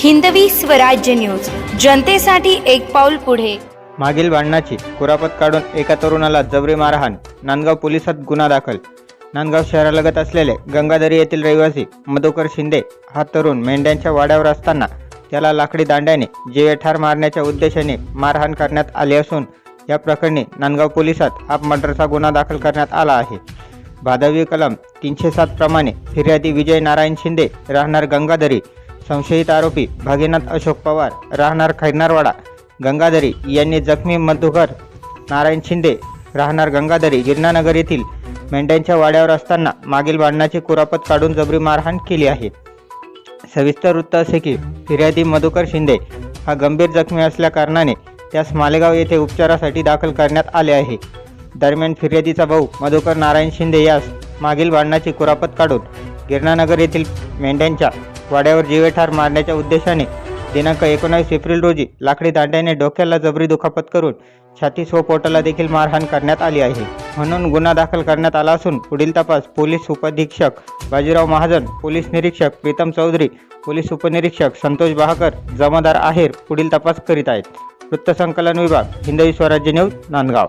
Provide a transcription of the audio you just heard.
Hindavi Swarajya news. जनतेसाठी एक पाऊल पुढे. मागील भांडणाची कुरापत काढून एका तरुणाला जबरी मारहाण नांदगाव पोलिसात गुन्हा दाखल. नांदगाव शहरालगत असलेले गंगाधरी येथील रहिवासी मधुकर शिंदे हा तरुण मेंढ्यांच्या वाड्यावर असताना त्याला लाकडी दांड्याने जीवे ठार मारण्याच्या उद्देशाने मारहाण करण्यात आली असून या प्रकरणी नांदगाव पोलिसात हा मर्डरचा गुन्हा दाखल करण्यात आला आहे. भादवी कलम तीनशे सात प्रमाणे फिर्यादी विजय नारायण शिंदे राहणार गंगाधरी संशयित आरोपी भागीनाथ अशोक पवार राहणार खैरनारवाडा गंगाधरी यांनी जखमी मधुकर नारायण शिंदे राहणार गंगाधरी गिरणानगर येथील मेंढ्यांच्या वाड्यावर असताना मागील भांडणाची कुरापत काढून जबरी मारहाण केली आहे. सविस्तर वृत्त असे की फिर्यादी मधुकर शिंदे हा गंभीर जखमी असल्याकारणाने त्यास मालेगाव येथे उपचारासाठी दाखल करण्यात आले आहे. दरम्यान फिर्यादीचा भाऊ मधुकर नारायण शिंदे यास मागील भांडणाची कुरापत काढून गिरणानगर येथील मेंढ्यांच्या वाड्यावर जीवेठार मारण्याच्या उद्देशाने दिनांक एकोणावीस एप्रिल रोजी लाकडी दांड्याने डोक्याला जबरी दुखापत करून छातीस व पोटाला देखील मारहाण करण्यात आली आहे. म्हणून गुन्हा दाखल करण्यात आला असून पुढील तपास पोलीस उपाधीक्षक बाजीराव महाजन पोलीस निरीक्षक प्रीतम चौधरी पोलीस उपनिरीक्षक संतोष बहाकर जमादार आहेर पुढील तपास करीत आहेत. वृत्तसंकलन विभाग हिंदवी स्वराज्य न्यूज नांदगाव.